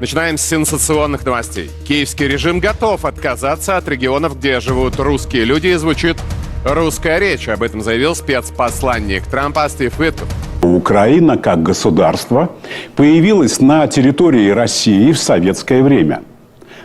Начинаем с сенсационных новостей. Киевский режим готов отказаться от регионов, где живут русские люди и звучит русская речь. Об этом заявил спецпосланник Трампа Стив Витков. Украина как государство появилась на территории России в советское время.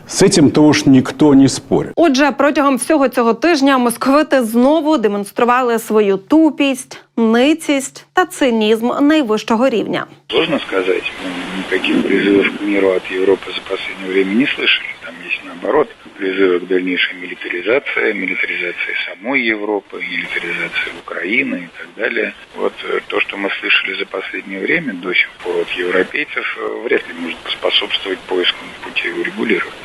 С этим-то уж никто не спорит. Отже, протягом всього цього тижня московити знову демонстрували свою тупість, ницість та цинізм найвищого рівня. Сложно сказать. Мы никаких призывов к миру от Европы за последнее время не слышали. Там есть наоборот призывы к дальнейшей милитаризации, милитаризации самой Европы, милитаризации Украины и так далее. Вот э, то, что мы слышали за последнее время до сих пор от европейцев, э, вряд ли может поспособствовать поискам путей урегулирования.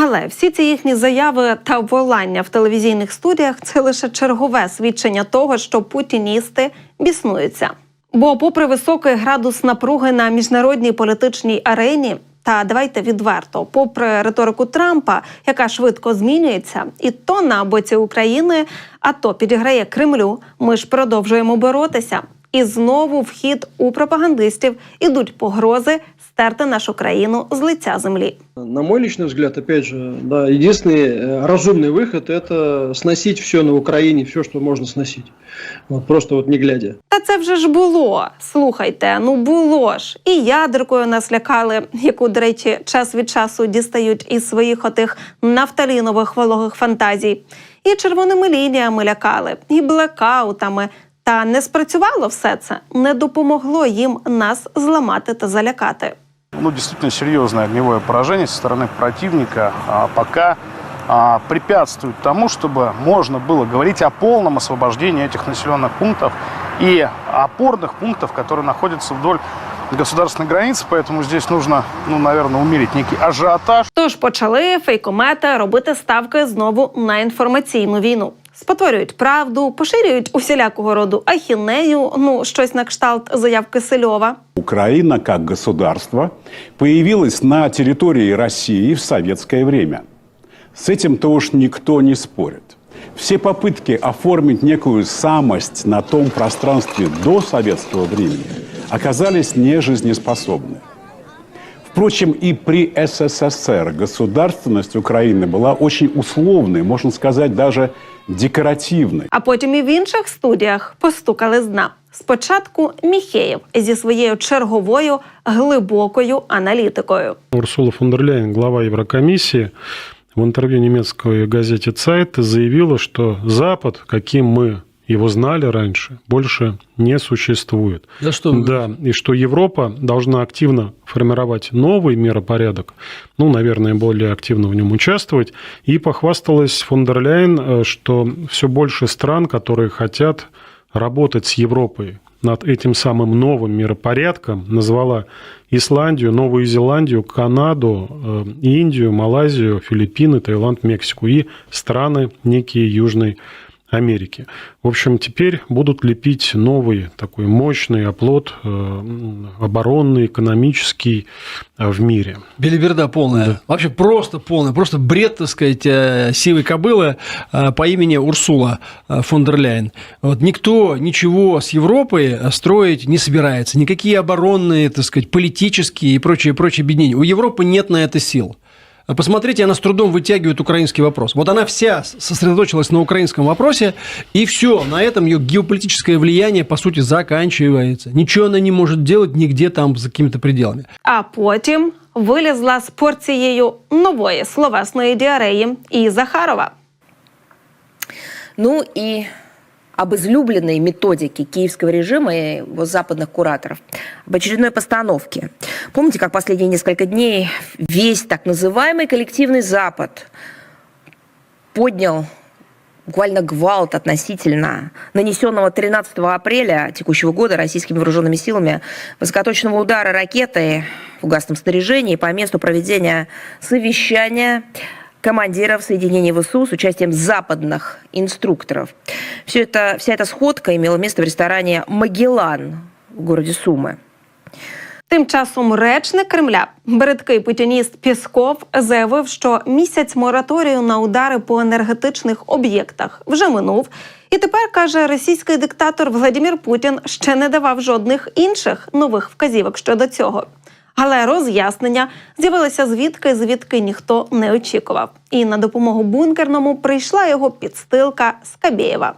Але всі ці їхні заяви та волання в телевізійних студіях це лише чергове свідчення того, що путіністи біснуються. Бо, попри високий градус напруги на міжнародній політичній арені, та давайте відверто, попри риторику Трампа, яка швидко змінюється, і то на боці України, а то підіграє Кремлю, ми ж продовжуємо боротися. І знову в хід у пропагандистів ідуть погрози стерти нашу країну з лиця землі. На мой личный взгляд, опять же, да, единственный э, разумный выход – это сносить все на Украине, все, что можно сносить. Вот просто вот не глядя. Та це вже ж було. Слухайте, ну було ж. І ядеркою нас лякали, яку, до речі, час від часу дістають із своїх отих нафталінових вологих фантазій. І червоними лініями лякали, і блекаутами. Та не спрацювало все це, не допомогло їм нас зламати та залякати. ну, действительно серьезное огневое поражение со стороны противника а, пока а, препятствует тому, чтобы можно было говорить о полном освобождении этих населенных пунктов и опорных пунктов, которые находятся вдоль государственной границы, поэтому здесь нужно, ну, наверное, умерить некий ажиотаж. Тож почали фейкомети робити ставки знову на інформаційну війну. Спотворюють правду, поширюють усілякого роду ахінею, ну щось на кшталт заяв Кисельова. Украина как государство появилась на территории России в советское время. С этим-то уж никто не спорит. Все попытки оформить некую самость на том пространстве до советского времени оказались нежизнеспособны. Впрочем, и при СССР государственность Украины была очень условной, можно сказать, даже декоративной. А потім і в інших студіях постукали з дна. Спочатку Міхеєв зі своєю черговою глибокою аналітикою. Урсула фон дер Ляйен, глава Еврокомиссии, в интервью немецкой газете Zeit заявила, что Запад, каким мы его знали раньше, больше не существует. Да что вы Да, и что Европа должна активно формировать новый миропорядок, ну, наверное, более активно в нем участвовать. И похвасталась фон дер Ляйен, э, что все больше стран, которые хотят работать с Европой над этим самым новым миропорядком, назвала Исландию, Новую Зеландию, Канаду, э, Индию, Малайзию, Филиппины, Таиланд, Мексику и страны некие Южной Америки. В общем, теперь будут лепить новый такой мощный оплот э, оборонный, экономический э, в мире. Белиберда полная. Вообще просто полная. Просто бред, так сказать, э, сивой кобылы э, по имени Урсула фон дер Ляйен. Вот никто ничего с Европой строить не собирается. Никакие оборонные, так сказать, политические и прочие, прочие объединения. У Европы нет на это сил. А Посмотрите, она с трудом вытягивает украинский вопрос. Вот она вся сосредоточилась на украинском вопросе, и все, на этом ее геополитическое влияние, по сути, заканчивается. Ничего она не может делать нигде там за какими-то пределами. А потім вилізла з порцією нової словесної діареї і Захарова. Ну и об излюбленной методике киевского режима и его западных кураторов, об очередной постановке. Помните, как последние несколько дней весь так называемый коллективный Запад поднял буквально гвалт относительно нанесенного 13 апреля текущего года российскими вооруженными силами высокоточного удара ракеты в угасном снаряжении по месту проведения совещания командиров соединений ВСУ с участием западных инструкторов. Все это, вся эта сходка имела место в ресторане «Магеллан» в городе Сумы. Тим часом речник Кремля, бридкий путініст Пісков, заявив, що місяць мораторію на удари по енергетичних об'єктах вже минув. І тепер каже російський диктатор Владимир Путін ще не давав жодних інших нових вказівок щодо цього. Але роз'яснення з'явилося звідки, звідки ніхто не очікував. І на допомогу бункерному прийшла його підстилка Скабєєва.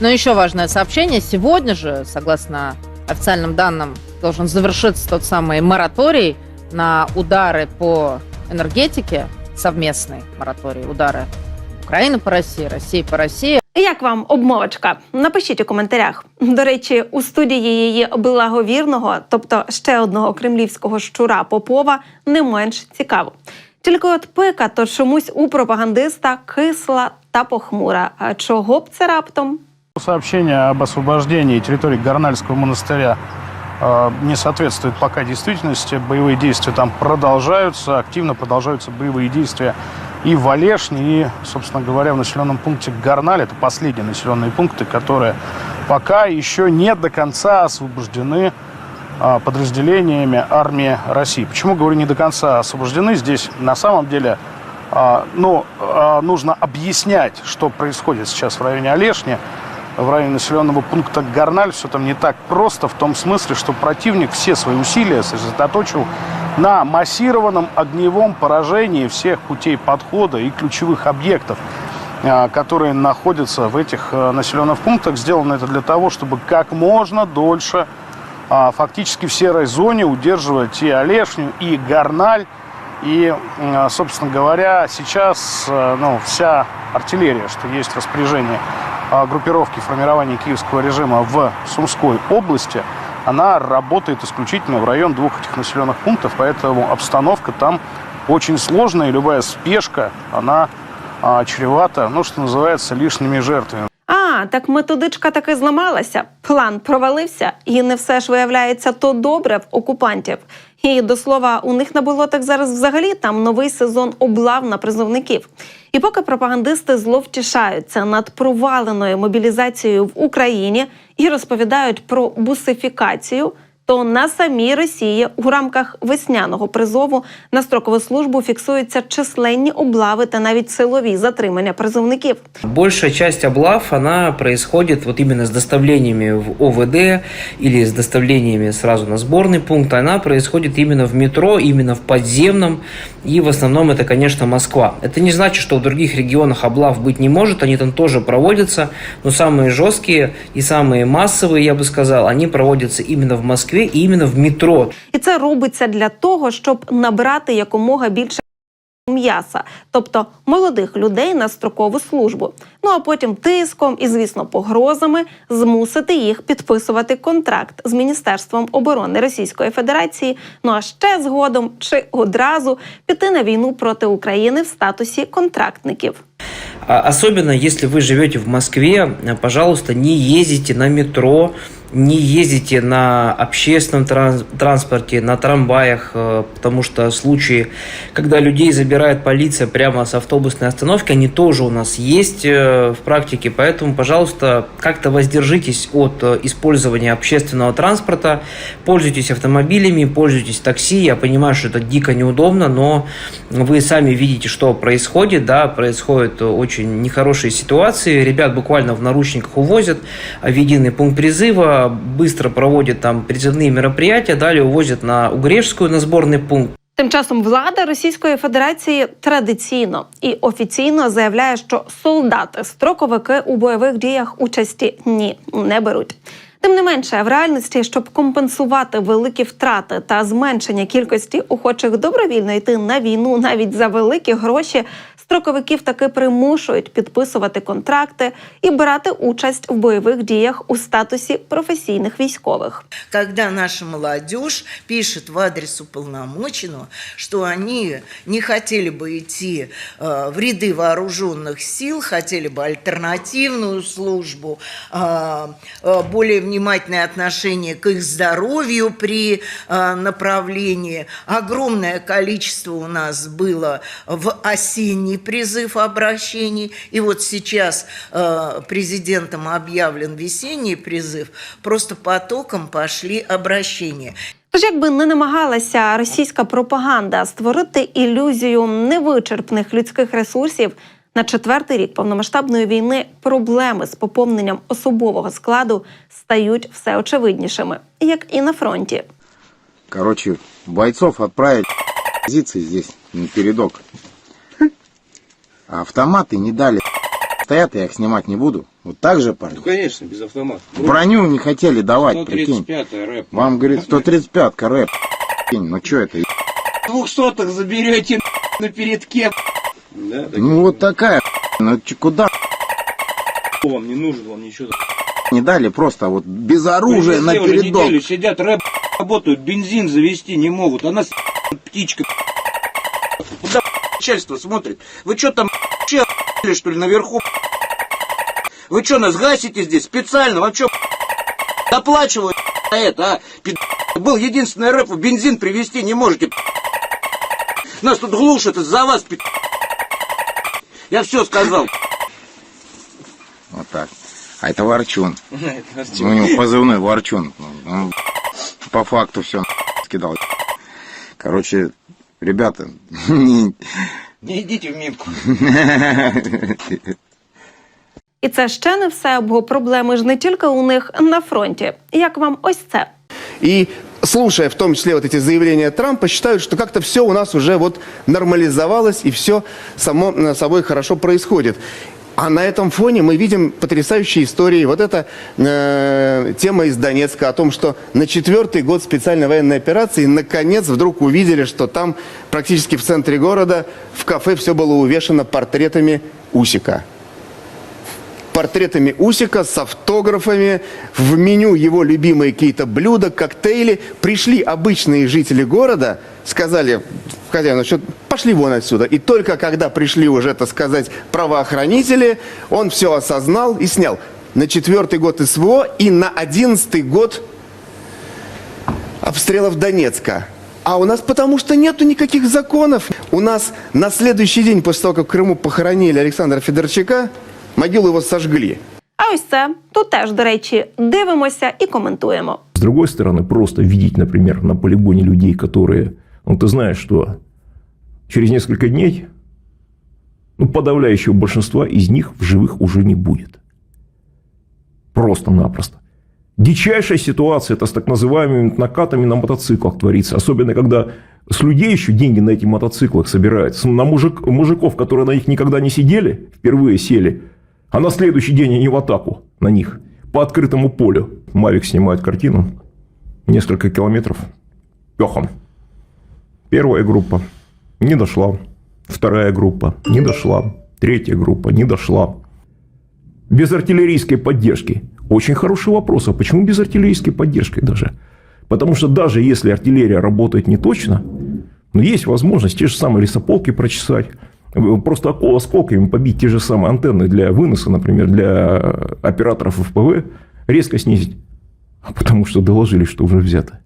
Но еще важное сообщение. Сегодня же, согласно официальным данным, должен завершиться тот самый мораторий на удары по энергетике, совместный мораторий, удары Украины по России, России по России. Як вам обмовочка? Напишіть у коментарях. До речі, у студії її благовірного, тобто ще одного кремлівського щура Попова, не менш цікаво. Тільки от пика то чомусь у пропагандиста кисла та похмура. А чого б це раптом? Сообщение об освобождении территории Горнальского монастыря э, не соответствует пока действительности. Боевые действия там продолжаются, активно продолжаются боевые действия и в и, собственно говоря, в населенном пункте Горналь. Это последние населенные пункты, которые пока еще не до конца освобождены а, подразделениями армии России. Почему говорю не до конца освобождены? Здесь на самом деле а, ну, а, нужно объяснять, что происходит сейчас в районе Олешни, в районе населенного пункта Горналь. Все там не так просто в том смысле, что противник все свои усилия сосредоточил на массированном огневом поражении всех путей подхода и ключевых объектов, а, которые находятся в этих а, населенных пунктах. Сделано это для того, чтобы как можно дольше а, фактически в серой зоне удерживать и Олешню, и Горналь. И, м, собственно говоря, сейчас э, ну, вся артиллерия, что есть в распоряжении а, группировки формирования киевского режима в Сумской области, она работает исключительно в район двух этих населенных пунктов, поэтому обстановка там очень сложная, и любая спешка, она а, чревата, ну, что называется, лишними жертвами. Так методичка таки зламалася. План провалився, і не все ж виявляється то добре в окупантів. І до слова, у них на болотах зараз взагалі там новий сезон облав на призовників. І поки пропагандисти зловтішаються над проваленою мобілізацією в Україні і розповідають про бусифікацію, то на самій Росії у рамках весняного призову на строкову службу фіксуються численні облави та навіть силові затримання призовників. Большая часть облав, она происходит вот именно с доставлениями в ОВД или с доставлениями сразу на сборный пункт. Она происходит именно в метро, именно в подземном. И в основном это, конечно, Москва. Это не значит, что в других регионах облав быть не может. Они там тоже проводятся. Но самые жесткие и самые массовые, я бы сказал, они проводятся именно в Москве и именно в метро. І це робиться для того, щоб набрати якомога більше м'яса, тобто молодих людей на строкову службу. Ну а потім тиском і, звісно, погрозами змусити їх підписувати контракт з Міністерством оборони Російської Федерації. Ну а ще згодом чи одразу піти на війну проти України в статусі контрактників. Особенно если вы живете в Москве, пожалуйста, не ездите на метро, не ездите на общественном транс- транспорте, на трамваях, э, потому что случаи, когда людей забирает полиция прямо с автобусной остановки, они тоже у нас есть э, в практике, поэтому, пожалуйста, как-то воздержитесь от э, использования общественного транспорта, пользуйтесь автомобилями, пользуйтесь такси, я понимаю, что это дико неудобно, но вы сами видите, что происходит, да, происходят очень нехорошие ситуации, ребят буквально в наручниках увозят в единый пункт призыва, быстро проводят там призывные мероприятия, далее увозят на Угрешскую, на сборный пункт. Тим часом влада Російської Федерації традиційно і офіційно заявляє, що солдати строковики у бойових діях участі ні не беруть. Тим не менше, в реальності, щоб компенсувати великі втрати та зменшення кількості охочих добровільно йти на війну навіть за великі гроші, строковиків таки примушують підписувати контракти і брати участь в бойових діях у статусі професійних військових. когда наша молодежь пишет в адрес уполномоченного, что они не хотели бы идти э, в ряды вооруженных сил, хотели бы альтернативную службу, э, э, более внимательное отношение к их здоровью при э, направлении. Огромное количество у нас было в осенний призыв обращений, и вот сейчас э, президентом объявлен весенний призыв, просто потоком пошли обращения. Тож, якби не намагалася російська пропаганда створити ілюзію невичерпних людських ресурсів на четвертий рік повномасштабної війни, проблеми з поповненням особового складу стають все очевиднішими, як і на фронті. Короче, бойцов отправить позиции здесь, на передок. А автоматы не дали. Стоят, я их снимать не буду. Вот так же, парни? Ну, конечно, без автомата. Броню не хотели давать, прикинь. 135 рэп. Вам, говорит, 135-ка рэп. Прикинь, Ну что это? Двухсотых заберете на передке. да, так Ну вот такая. Ну куда вам не нужен, вам ничего. не дали просто вот без оружия на уже передок. сидят, рэп работают, бензин завести не могут. Она птичка. Куда начальство смотрит? Вы что там вообще что ли наверху? Вы что нас гасите здесь специально? Вам что доплачивают на это, а? Пид- Был единственный рэп, бензин привезти не можете. Нас тут глушат из-за вас. пид- Я все сказал. Вот так. А это Ворчун. У него позывной Ворчун. Он по факту все скидал. Короче, ребята, не- Не идите в Минку. І це ще не все, бо проблеми ж не тільки у них на фронті. Як вам ось це? И слушая в том числе вот эти заявления Трампа, считают, что как-то все у нас уже вот нормализовалось и все само э, собой хорошо происходит. А на этом фоне мы видим потрясающие истории. Вот эта э, тема из Донецка о том, что на четвертый год специальной военной операции наконец вдруг увидели, что там практически в центре города в кафе все было увешано портретами Усика портретами Усика с автографами, в меню его любимые какие-то блюда, коктейли. Пришли обычные жители города, сказали хозяину, что пошли вон отсюда. И только когда пришли уже, так сказать, правоохранители, он все осознал и снял. На четвертый год СВО и на одиннадцатый год обстрелов Донецка. А у нас потому что нету никаких законов. У нас на следующий день после того, как в Крыму похоронили Александра Федорчака, могилу его сожгли. А ось це тут теж, до речі, дивимося і коментуємо. С другой стороны, просто видеть, например, на полигоне людей, которые, ну, ты знаешь, что через несколько дней, ну, подавляющего большинства из них в живых уже не будет. Просто-напросто. Дичайшая ситуация это с так называемыми накатами на мотоциклах творится. Особенно, когда с людей еще деньги на этих мотоциклах собираются. На мужик, мужиков, которые на них никогда не сидели, впервые сели, а на следующий день они в атаку на них по открытому полю. Мавик снимает картину. Несколько километров пехом. Первая группа не дошла. Вторая группа не дошла. Третья группа не дошла. Без артиллерийской поддержки. Очень хороший вопрос. А почему без артиллерийской поддержки даже? Потому что даже если артиллерия работает не точно, но есть возможность те же самые лесополки прочесать, просто осколками побить те же самые антенны для выноса, например, для операторов ФПВ, резко снизить. А потому что доложили, что уже взято.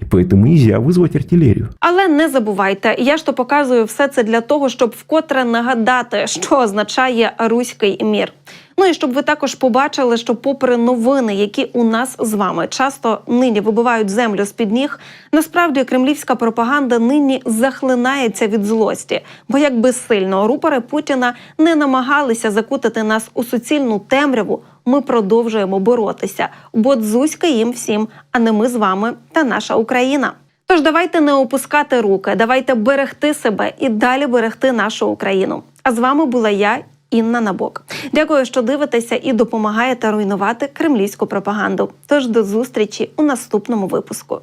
И поэтому нельзя вызвать артиллерию. Але не забувайте, я ж то показую все це для того, щоб вкотре нагадати, що означає руський мір. Ну і щоб ви також побачили, що, попри новини, які у нас з вами часто нині вибивають землю з під ніг, насправді кремлівська пропаганда нині захлинається від злості. Бо якби сильно рупори Путіна не намагалися закутати нас у суцільну темряву, ми продовжуємо боротися, бо дзузька їм всім, а не ми з вами та наша Україна. Тож давайте не опускати руки, давайте берегти себе і далі берегти нашу Україну. А з вами була я, Інна Набок. Дякую, що дивитеся і допомагаєте руйнувати кремлівську пропаганду. Тож до зустрічі у наступному випуску.